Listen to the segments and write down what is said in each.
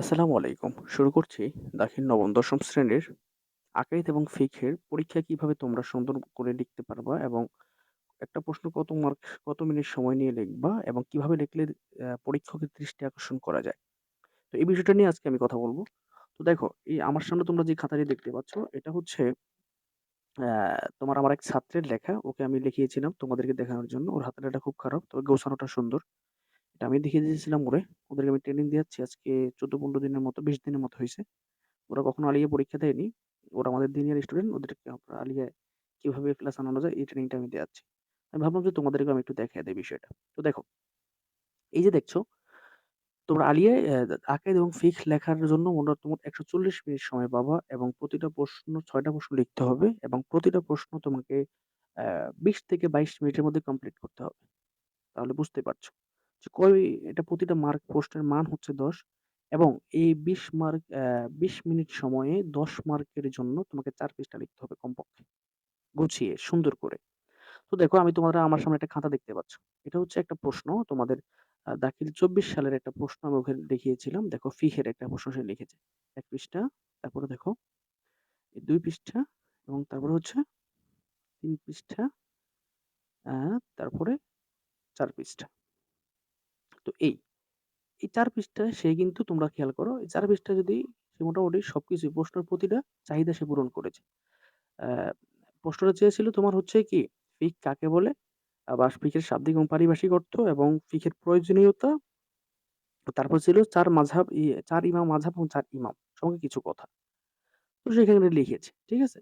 আসসালামু আলাইকুম। শুরু করছি দাখিল নবম, দশম শ্রেণির আকাইদ এবং ফিকহের পরীক্ষা কীভাবে তোমরা সুন্দর করে লিখতে পারবা এবং একটা প্রশ্ন কত মার্ক কত মিনিট সময় নিয়ে লিখবা এবং কীভাবে লিখলে পরীক্ষকের দৃষ্টি আকর্ষণ করা যায়। তো এই বিষয়টা নিয়ে আজকে আমি কথা বলব তো দেখো, এই আমার সামনে তোমরা যে খাতাটি দেখতে পাচ্ছ, এটা হচ্ছে তোমার আমার এক ছাত্রের লেখা। ওকে আমি লিখিয়েছিলাম তোমাদেরকে দেখানোর জন্য। ওর হাতের খুব খারাপ, তবে গোছানোটা সুন্দর। এটা আমি দেখিয়ে দিয়েছিলাম ওরে। ওদেরকে আমি ট্রেনিং দিয়াচ্ছি আজকে ১৪-১৫ দিনের মতো, ২০ দিনের মতো হয়েছে ওরা কখনো আলিয়া পরীক্ষা দেয়নি। ওরা আমাদের দিনের স্টুডেন্ট। ওদেরকে আমরা আলিয়ায় কীভাবে প্লাস আনানো যায় এই ট্রেনিংটা আমি দেয়াচ্ছি। আমি ভাবলাম যে তোমাদেরকে আমি একটু দেখাইয়া দেই বিষয়টা। তো দেখো, এই যে দেখছ, তোমরা আলিয়ায় অ্যা আকাইদ এবং ফিকহ লেখার জন্য মোট মোট ১৪০ মিনিট সময় পাবা এবং প্রতিটা প্রশ্ন ছয়টা প্রশ্ন লিখতে হবে এবং প্রতিটা প্রশ্ন তোমাকে বিশ থেকে ২২ মিনিটের মধ্যে কমপ্লিট করতে হবে। তাহলে বুঝতেই পারছ যে কয় এটা প্রতিটা মার্ক প্রশ্নের মান হচ্ছে ১০ এবং এই ২০ মার্ক ২০ মিনিট সময়ে ১০ মার্কের জন্য তোমাকে চার পৃষ্ঠা লিখতে হবে কমপক্ষে। গুছিয়ে সুন্দর করে। তো দেখো আমি তোমরা আমার সামনে একটা খাতা দেখতে পাচ্ছ। এটা হচ্ছে একটা প্রশ্ন তোমাদের দাখিল ২৪ সালের একটা প্রশ্ন আমি ওখানে দেখিয়েছিলাম। দেখো ফিহের একটা প্রশ্ন সে লিখেছে। এক পৃষ্ঠা, তারপরে দেখো ২ পৃষ্ঠা এবং তারপরে হচ্ছে তিন পৃষ্ঠা, তারপরে চার পৃষ্ঠা। তো এই এই চার পৃষ্ঠায় সে কিন্তু তোমরা খেয়াল করো, এই ৪ পৃষ্ঠায় যদি সে মোটামুটি সবকিছুই প্রশ্নের প্রতিটা চাহিদা সে পূরণ করেছে। প্রশ্নটা চেয়েছিল তোমার হচ্ছে কি, ফিক কাকে বলে? আবার ফিকের শাব্দিক এবং পারিভাষিক অর্থ এবং ফিকের প্রয়োজনীয়তা। তারপর ছিল ৪ মাযহাব ই ৪ ইমাম মাযহাব এবং চার ইমাম সঙ্গে কিছু কথা। তো সে এখানে লিখেছে। ঠিক আছে?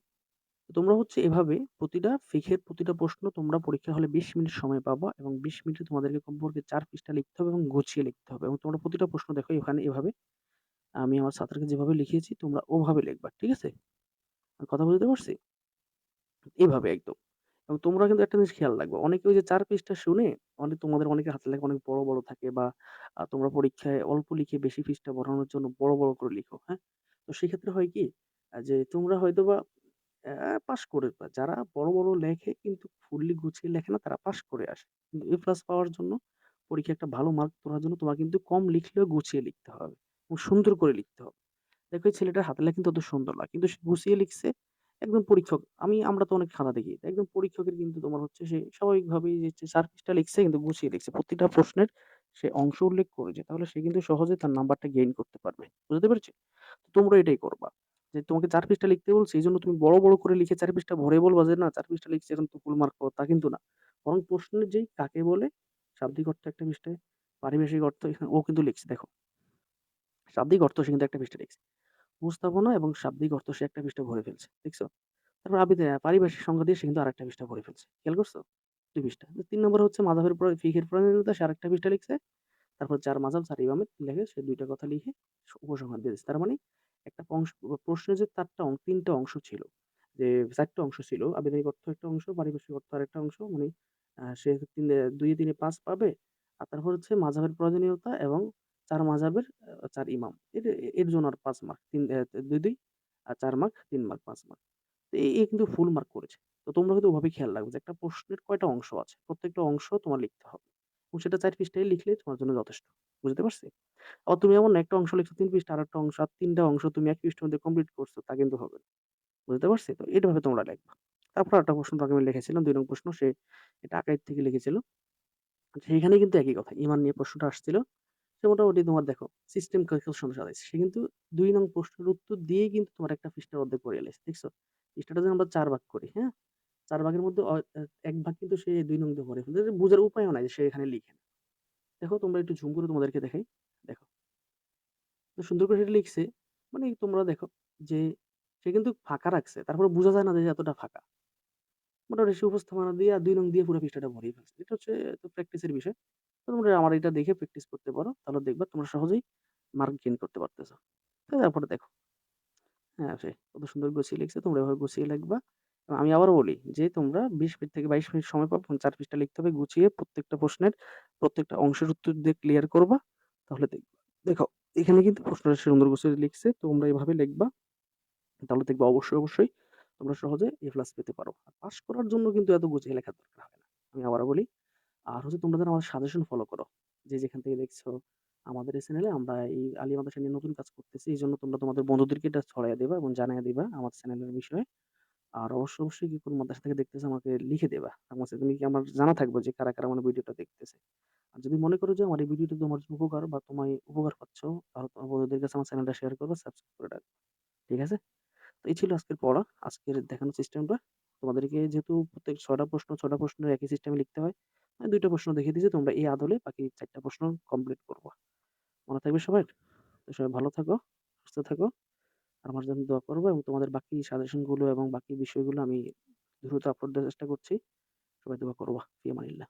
তোমরা হচ্ছে এভাবে প্রতিটা ফিকহের প্রতিটা প্রশ্ন তোমরা পরীক্ষার হলে ২০ মিনিট সময় পাবা এবং ২০ মিনিটে তোমাদেরকে কমপক্ষে ৪ পৃষ্ঠা লিখতে হবে এবং গুছিয়ে লিখতে হবে এবং তোমরা প্রতিটা প্রশ্ন দেখো এখানে এভাবে আমি আমার ছাত্রকে যেভাবে লিখিয়েছি তোমরা ওভাবে লিখবা। ঠিক আছে? কথা বুঝতে পারছি? এভাবে একদম। এবং তোমরা কিন্তু একটা জিনিস খেয়াল রাখবা। অনেকে ওই যে ৪ পৃষ্ঠা শুনে অনেক তোমাদের অনেকের হাতের লেখা অনেক বড়, বড় থাকে বা তোমরা পরীক্ষায় অল্প লিখে বেশি পৃষ্ঠা ভরানোর জন্য বড়, বড় করে লিখো। হ্যাঁ? তো সেক্ষেত্রে হয় কি? যে তোমরা হয়তোবা অ্যা পাস করে যারা বড়, বড় লেখে কিন্তু ফুললি গুছিয়ে লেখে না তারা পাস করে আসে। কিন্তু এ প্লাস পাওয়ার জন্য পরীক্ষায় একটা ভালো মার্ক তোলার জন্য তোমার কিন্তু কম লিখলেও গুছিয়ে লিখতে হবে এবং সুন্দর করে লিখতে হবে। দেখো এই ছেলেটার হাতের লেখা কিন্তু অত সুন্দর না। কিন্তু সে গুছিয়ে লিখছে। একদম পরীক্ষক আমি আমরা তো অনেক খাতা দেখি। একদম পরীক্ষকের কিন্তু তোমার হচ্ছে সে স্বাভাবিকভাবেই যে ৪ লিখছে কিন্তু গুছিয়ে লিখছে। প্রতিটা প্রশ্নের সে অংশ উল্লেখ করেছে। তাহলে সে কিন্তু সহজে তার নাম্বারটা গেইন করতে পারবে। বুঝতে পেরেছি? তোমরা এটাই করবা। যে তোমাকে ৪ পৃষ্ঠা লিখতে বলছি এজন্য তুমি বড়, বড় করে লিখে ৪ পৃষ্ঠা ভরে বলবা যে না ৪ পৃষ্ঠা লিখছি এখন তো ফুল মার্ক পাবো তা কিন্তু না। বরং প্রশ্নের যেই কাকে বলে শাব্দিক অর্থ একটা পৃষ্ঠায়, পারিভাষিক অর্থ এখানে ও কিন্তু লিখছে দেখো। শাব্দিক অর্থ সে কিন্তু একটা পৃষ্ঠা লিখছে। উপস্থাপনা এবং শাব্দিক অর্থ সে একটা পৃষ্ঠা ভরে ফেলছে। দেখছ? তারপর আবিদ আ সংজ্ঞা দিয়ে সে কিন্তু আরেকটা পৃষ্ঠা ভরে ফেলছে। খেয়াল করছ? ২ পৃষ্ঠা। ৩ নম্বরে হচ্ছে মাযহাবের উপর ফিকহের প্রয়োজনীয়তা সে আরেকটা পৃষ্ঠা লিখছে। তারপর ৪ মাযহাব ৪ ইমামের লেখে সে ২ টা কথা লিখে উপসংহার দিয়ে দিছে। তার মানে একটা অংশ প্রশ্নের যে ৪ টা অং ৩ অংশ ছিল। যে চারটা অংশ ছিল। আবেদনিক অর্থ একটা অংশ, পারিভাষিক অর্থ আরেকটা অংশ। মানে সে ৩ এ ২ এ ৩ এ ৫ পাবে। আর তারপর হচ্ছে মাযহাবের প্রয়োজনীয়তা এবং ৪ মাযহাবের আ ৪ ইমাম। এর এর জন্য আর পাঁচ মার্ক। ৩ দুই ২, ২ আর চার মার্ক, তিন মার্ক, পাঁচ মার্ক। তো এই কিন্তু ফুল মার্ক করেছে। তো তোমরা কিন্তু ওভাবেই খেয়াল রাখবে যে একটা প্রশ্নের কয়টা অংশ আছে। প্রত্যেকটা অংশ তোমার লিখতে হবে। এবং সেটা ৪ পৃষ্ঠায় লিখলেই তোমার জন্য যথেষ্ট। বুঝতে পারছি? আবার তুমি এমন একটা অংশ লিখছো ৩ পৃষ্ঠা, আরেকটা অংশ আর ৩ টা অংশ তুমি ১ পৃষ্ঠার মধ্যে কমপ্লিট করছ তা কিন্তু হবে না। বুঝতে পারছি? তো এভাবে তোমরা লিখবা। তারপর আরেকটা প্রশ্ন তাকে আমি লিখেছিলাম ২ নং প্রশ্ন সে এটা আকাইদ থেকে লিখেছিল। সেইখানে কিন্তু একই কথা। ঈমান নিয়ে প্রশ্নটা আসছিল। সে মোটামুটি তোমার দেখো সিস্টেম ক্যালকুলেশন সাজাইছে। সে কিন্তু ২ নং প্রশ্নের উত্তর দিয়েই কিন্তু তোমার একটা পৃষ্ঠার অর্ধেক করে এলাইছে। দেখছ? পৃষ্ঠাটা যদি আমরা চার ভাগ করি, হ্যাঁ? চার ভাগের মধ্যে এক ভাগ কিন্তু সে দুই নং দিয়ে ভরে ফেলছে। বুঝার উপায়ও নাই যে সে এখানে লিখে দেখো তোমরা একটু ঝুম করে তোমাদেরকে দেখাই। দেখো। তো সুন্দর করে সেটা লিখছে। মানে তোমরা দেখো যে সে কিন্তু ফাঁকা রাখছে। তারপরে বোঝা যায় না যে এতটা ফাঁকা। মোটামুটি সে উপস্থাপনা দিয়ে আর দুই নং দিয়ে পুরো পৃষ্ঠাটা ভরিয়ে ফেলছে। এটা হচ্ছে তো প্র্যাকটিসের বিষয়। তো তোমরা আমার এটা দেখে প্র্যাকটিস করতে পারো। তাহলে দেখবা তোমরা সহজেই মার্ক গেইন করতে পারতেছো। তারপরে দেখো। হ্যাঁ, সে কত সুন্দর গুছিয়ে লিখছে। তোমরা এভাবে গুছিয়ে লিখবা। আমি আবারও বলি যে তোমরা ২০ মিনিট থেকে ২২ মিনিট সময় পাবো চার ৪ পৃষ্ঠা লিখতে হবে গুছিয়ে প্রত্যেকটা প্রশ্নের প্রত্যেকটা অংশের উত্তর দিয়ে ক্লিয়ার করবা। তাহলে দেখবা। দেখো এখানে কিন্তু প্রশ্নটা সুন্দর গুছিয়ে লিখছে। তোমরা এভাবে লিখবা। তাহলে দেখবা অবশ্যই, অবশ্যই তোমরা সহজে এ প্লাস পেতে পারো। আর পাস করার জন্য কিন্তু এত গুছিয়ে লেখার দরকার হয় না। আমি আবারও বলি। আর হচ্ছে তোমরা যেন আমার সাজেশন ফলো করো। যে যেখান থেকে দেখছ আমাদের এই চ্যানেলে আমরা এই আলিয়া মাদ্রাসা নিয়ে নতুন কাজ করতেছি। এই জন্য তোমরা তোমাদের বন্ধুদেরকে এটা ছড়াইয়া দিবা এবং জানাইয়া দিবা আমার চ্যানেলের বিষয়ে। আর অবশ্যই, অবশ্যই কি কোন মাদ্রাসা থেকে দেখতেছো আমাকে লিখে দিবা। আমার তুমি কি আমার জানা থাকবে যে কারা, কারা আমার ভিডিওটা দেখতেছে। আর যদি মনে করো যে আমার এই ভিডিওটা তোমার উপকার বা তোমায় উপকার পাচ্ছ, তাহলে তোমার বন্ধুদের কাছে আমার চ্যানেলটা শেয়ার করবে সাবস্ক্রাইব করে রাখবা। ঠিক আছে? তো এই ছিল আজকের পড়া। আজকের দেখানোর সিস্টেমটা। তোমাদেরকে যেহেতু প্রত্যেক ছটা প্রশ্ন ছটা প্রশ্নের একই সিস্টেমে লিখতে হয়। আমি দুইটা প্রশ্ন দেখিয়ে দিয়েছি। তোমরা এই আদলে বাকি চারটা প্রশ্ন কমপ্লিট করবা। মনে থাকবে সবাই তো সবাই ভালো থাকো, সুস্থ থাকো। আর আমার জন্য দোয়া করব এবং তোমাদের বাকি সাজেশনগুলো এবং বাকি বিষয়গুলো আমি দ্রুত আপলোড দেওয়ার চেষ্টা করছি। সবাই দোয়া করবা। ফি আমানিল্লাহ।